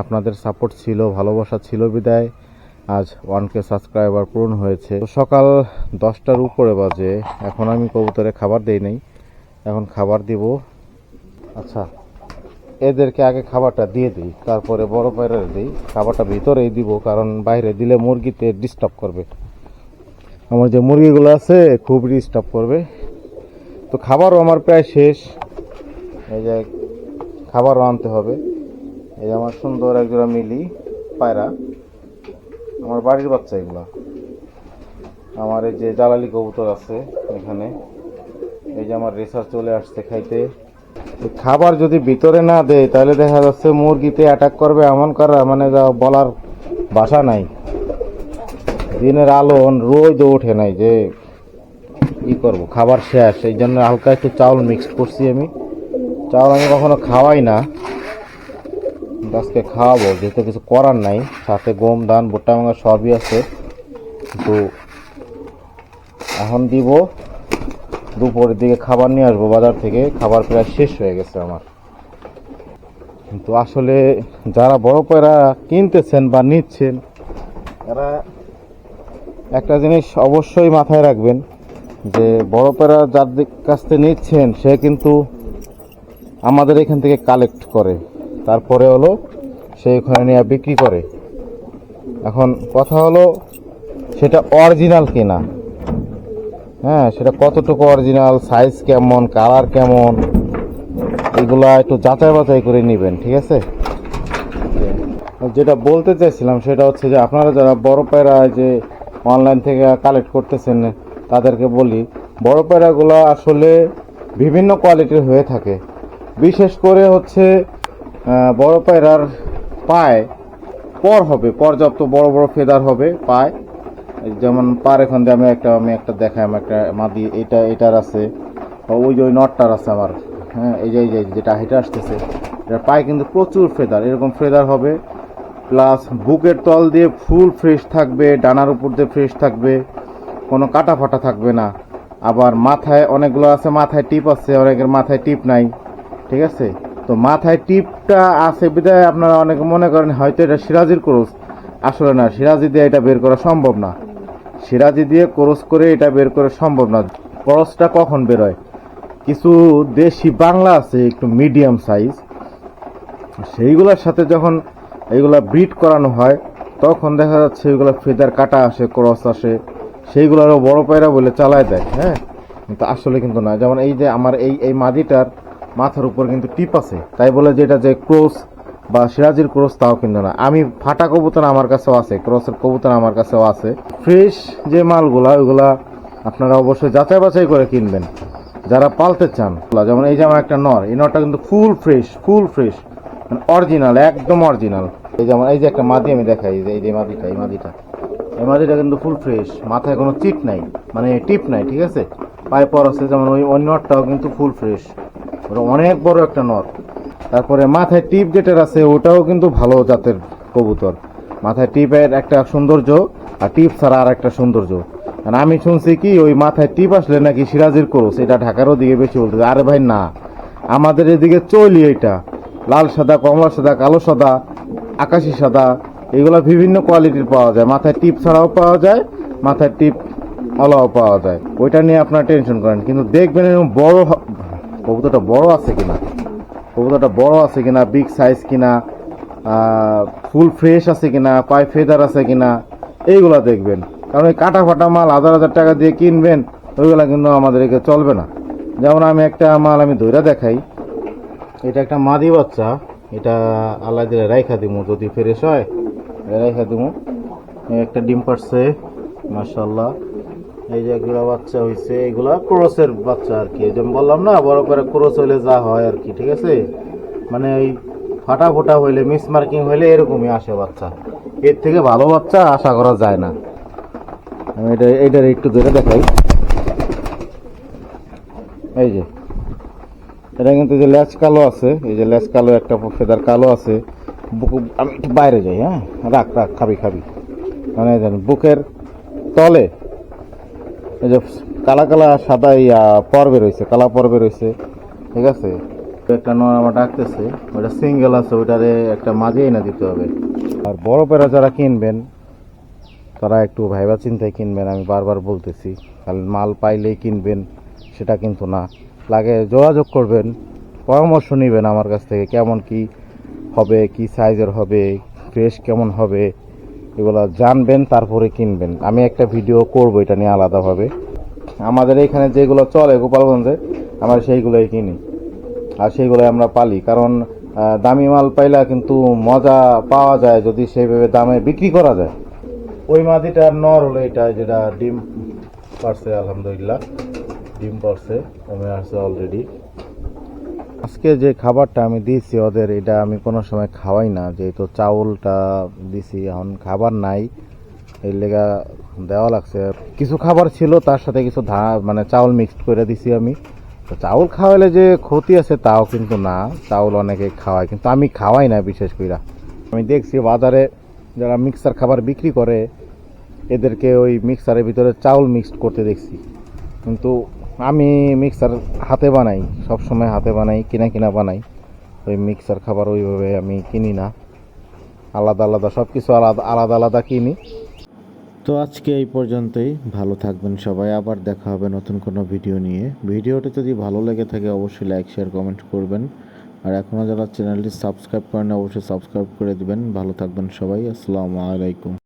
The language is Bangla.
আপনাদের সাপোর্ট ছিল, ভালোবাসা ছিল বিদায়। আজ ওয়ান কে সাবস্ক্রাইবার পূরণ হয়েছে। তো সকাল দশটার উপরে বাজে। এখন আমি কবুতরে খাবার দেই নাই। এখন খাবার দিব। আচ্ছা এদেরকে আগে খাবারটা দিয়ে দিই, তারপরে বড় পায়রা দিই। খাবারটা ভিতরেই দিব, কারণ বাইরে দিলে মুরগিতে ডিস্টার্ব করবে। আমার যে মুরগিগুলো আছে, খুব ডিস্টার্ব করবে। তো খাবারও আমার প্রায় শেষ। এই যে খাবারও আনতে হবে। এই আমার সুন্দর একজোড়া মিলি, পায়রা। আমার বাড়ির বাচ্চা এগুলা। আমার এই যে জালালি কবুতর আছে এখানে। এই যে আমার রেসার চলে আসছে খাইতে। খাবার যদি ভিতরে না দেয়, তাহলে দেখা যাচ্ছে মুরগিতে অ্যাটাক করবে এমন করা মানে যা বলার বাসা নাই। দিনের আলো রোদ ওঠে নাই যে ই করব, খাবার শেষ। এই জন্য হালকা একটু চাউল মিক্সড করছি আমি। চাউল আমি কখনো খাওয়াই না। কিন্তু আজকে খাওয়াবো, যেহেতু কিছু করার নাই, সাথে গম, ধান, ভুট্টা, মাঙ্গা সবই আছে। কিন্তু এখন দিব, দুপুরের দিকে খাবার নিয়ে আসব বাজার থেকে, খাবার প্রায় শেষ হয়ে গেছে আমার। কিন্তু আসলে যারা বড় পেরা কিনতেছেন বা নিচ্ছেন তারা একটা জিনিস অবশ্যই মাথায় রাখবেন, যে বড় পেরা যার কাছ থেকে নিচ্ছেন, সে কিন্তু আমাদের এখান থেকে কালেক্ট করে। তারপরে হলো সে ওখানে নিয়ে বিক্রি করে। এখন কথা হলো সেটা অরিজিনাল কিনা। হ্যাঁ সেটা কতটুকু অরিজিনাল সাইজ কেমন কালার কেমন, এগুলা একটু যাচাই বাছাই করে নেবেন, ঠিক আছে? যেটা বলতে চাইছিলাম সেটা হচ্ছে যে আপনারা যারা বড় পায়রা যে অনলাইন থেকে কালেক্ট করতেছেন, তাদেরকে বলি, বড় পায়রাগুলো আসলে বিভিন্ন কোয়ালিটির হয়ে থাকে। বিশেষ করে হচ্ছে বড় পায়রার পায়, পর হবে, পর্যাপ্ত বড় বড় ফেদার হবে পায়। যেমন পার এখান দিয়ে আমি একটা আমি একটা দেখাই আমার একটা মাদি, এটা এটার আছে ওই যে ওই নটটার আছে আমার। হ্যাঁ এই যে এই যে যেটা হেঁটে আসতেছে, এটার পায়ে কিন্তু প্রচুর ফেদার, এরকম ফেদার হবে। প্লাস বুকের তল দিয়ে ফুল ফ্রেশ থাকবে, ডানার উপর দিয়ে ফ্রেশ থাকবে, কোনো কাটা ফাটা থাকবে না। আবার মাথায় অনেকগুলো আছে, মাথায় টিপ আছে, অনেকের মাথায় টিপ নাই, ঠিক আছে? তো মাথায় টিপটা আছে বিধায় আপনারা অনেকে মনে করেন হয়তো এটা সিরাজির ক্রোস আসলে না, সিরাজি দিয়ে এটা বের করা সম্ভব না। সিরাজি দিয়ে ক্রস করে এটা বের করা সম্ভব না। ক্রসটা কখন বেরোয় কিছু দেশি বাংলা আছে, একটু মিডিয়াম সাইজ। সেইগুলোর সাথে যখন এইগুলা ব্রিড করানো হয়, তখন দেখা যাচ্ছে এগুলো ফেদার কাটা আসে, ক্রস আসে। সেইগুলোরও বড় পায়রা বলে চালায় দেয় হ্যাঁ? কিন্তু আসলে কিন্তু না। যেমন এই যে আমার এই এই মাদিটার মাথার উপর কিন্তু টিপ আছে। তাই বলে যে এটা যে ক্রস বা সিরাজির ক্রস তাও কিন্তু না। আমি ফাটা কবুতর আমার কাছেও আছে ক্রসের কবুতর আমার কাছেও আছে। ফ্রেশ যে মালগুলা, ওইগুলা আপনারা অবশ্যই যাচাই বাছাই করে কিনবেন। যারা পালতে চান, যেমন এই যে আমার একটা নর, এই নরটা কিন্তু ফুল ফ্রেশ ফুল ফ্রেশ। মানে অরিজিনাল, একদম অরিজিনাল। এই যেমন এই যে একটা মাদি আমি দেখাই, এই যে এই যে মাদিটা, এই মাদিটা। এই মাদিটা কিন্তু ফুল ফ্রেশ, মাথায় কোনো চিট নাই মানে টিপ নাই, ঠিক আছে? পায়ে পর আছে, যেমন ওই ওই নটটাও কিন্তু ফুল ফ্রেশ। অনেক বড় একটা নট তারপরে মাথায় টিপ যেটার আছে, ওটাও কিন্তু ভালো জাতের কবুতর। মাথায় টিপের একটা সৌন্দর্য, আর টিপ ছাড়া আর একটা সৌন্দর্য। আর আমি শুনছি কি, ওই মাথায় টিপ আসলে নাকি সিরাজির করো সেটা ঢাকারও দিকে বেশি বলতে আরে ভাই, না। আমাদের এদিকে চলি এটা লাল সাদা, কমলা সাদা, কালো সাদা, আকাশি সাদা, এগুলো বিভিন্ন কোয়ালিটির পাওয়া যায়। মাথায় টিপ ছাড়াও পাওয়া যায়, মাথায় টিপ আলাও পাওয়া যায়। ওইটা নিয়ে আপনার টেনশন করেন কিন্তু দেখবেন এরকম বড় কবুতরটা বড় আছে কিনা? কবুতরটা বড় আছে কিনা বিগ সাইজ কিনা ফুল ফ্রেশ আছে কিনা, পায়ে ফেদার আছে কিনা, এইগুলা দেখবেন। কারণ ওই কাটা ফাটা মাল হাজার হাজার টাকা দিয়ে কিনবেন, ওইগুলা কিন্তু আমাদের এখানে চলবে না। যেমন আমি একটা মাল আমি ধৈরা দেখাই। এটা একটা মাদি বাচ্চা। এটা আল্লাহ দিলে রাইখা দিমু, যদি ফ্রেশ হয়, রাইখা দিমু। একটা ডিম পারছে মাশাল্লাহ এই যে এগুলা বাচ্চা হইছে, এগুলা ক্রসের বাচ্চা আর কি। যেমন বললাম না, বড় করে ক্রস হইলে যা হয় আর কি, ঠিক আছে? মানে ওই ফাটা ফোটা হইলে, মিস মার্কিং হইলে এরকমই আসে বাচ্চা। এর থেকে ভালো বাচ্চা আশা করা যায় না। আমি এটা এইটার একটু ধরে দেখাই। এই যে। এটা কিন্তু যে ল্যাচ কালো আছে। এই যে ল্যাচ কালো, একটা ফেদার কালো আছে। বুক- আমি একটু বাইরে যাই হ্যাঁ? রাখ রাখ, খাবি খাবি। মানে বুকের তলে এই যে কালা কালা সাদা ইয়া পর্বে রয়েছে কালা পর্বে রয়েছে ঠিক আছে? একটা নর আমার ডাকতেছে, ওটা সিঙ্গেল আছে, ওইটারে একটা মাঝে এনে দিতে হবে। আর বড় পেরা যারা কিনবেন, তারা একটু ভাইবা চিন্তায় কিনবেন, আমি বারবার বলতেছি। কারণ মাল পাইলেই কিনবেন, সেটা কিন্তু না। লাগে যোগাযোগ করবেন, পরামর্শ নেবেন আমার কাছ থেকে, কেমন কি হবে, কি সাইজের হবে ফ্রেশ কেমন হবে এগুলো জানবেন, তারপরে কিনবেন। আমি একটা ভিডিও করব, এটা নিয়ে আলাদাভাবে। আমাদের এখানে যেগুলো চলে গোপালগঞ্জে, আমরা সেইগুলোই কিনি। আর সেইগুলোই আমরা পালি, কারণ দামি মাল পাইলে কিন্তু মজা পাওয়া যায় যদি সেইভাবে দামে বিক্রি করা যায়। ওই মাদিটার নর হলো এটা যেটা ডিম পারছে, আলহামদুলিল্লাহ। ডিম পারছে কমে আসছে অলরেডি আজকে যে খাবারটা আমি দিয়েছি ওদের, এটা আমি কোনো সময় খাওয়াই না। যেহেতু চাউলটা দিছি, এখন খাবার নাই। এর লেগা দেওয়া লাগছে। কিছু খাবার ছিল, তার সাথে কিছু ধা মানে চাউল মিক্সড করে দিছি আমি। তো চাউল খাওয়ালে যে ক্ষতি আছে, তাও কিন্তু না। চাউল অনেকে খাওয়ায়, কিন্তু আমি খাওয়াই না বিশেষ করে আমি দেখছি বাজারে যারা মিক্সার খাবার বিক্রি করে, এদেরকে ওই মিক্সারের ভিতরে চাউল মিক্সড করতে দেখছি। কিন্তু আমি মিক্সার হাতে বানাই সব সময় হাতে বানাই, কিনা কিনা বানাই। ওই মিক্সার খাবার ওইভাবে আমি কিনি না। আলাদা আলাদা সব কিছু আলাদা আলাদা আলাদা কিনি। তো আজকে এই পর্যন্তই। ভালো থাকবেন সবাই। আবার দেখা হবে নতুন কোনো ভিডিও নিয়ে। ভিডিওটা যদি ভালো লেগে থাকে, অবশ্যই লাইক শেয়ার কমেন্ট করবেন। আর এখনও যারা চ্যানেলটি সাবস্ক্রাইব করেন অবশ্যই সাবস্ক্রাইব করে দিবেন। ভালো থাকবেন সবাই। আসসালামু আলাইকুম।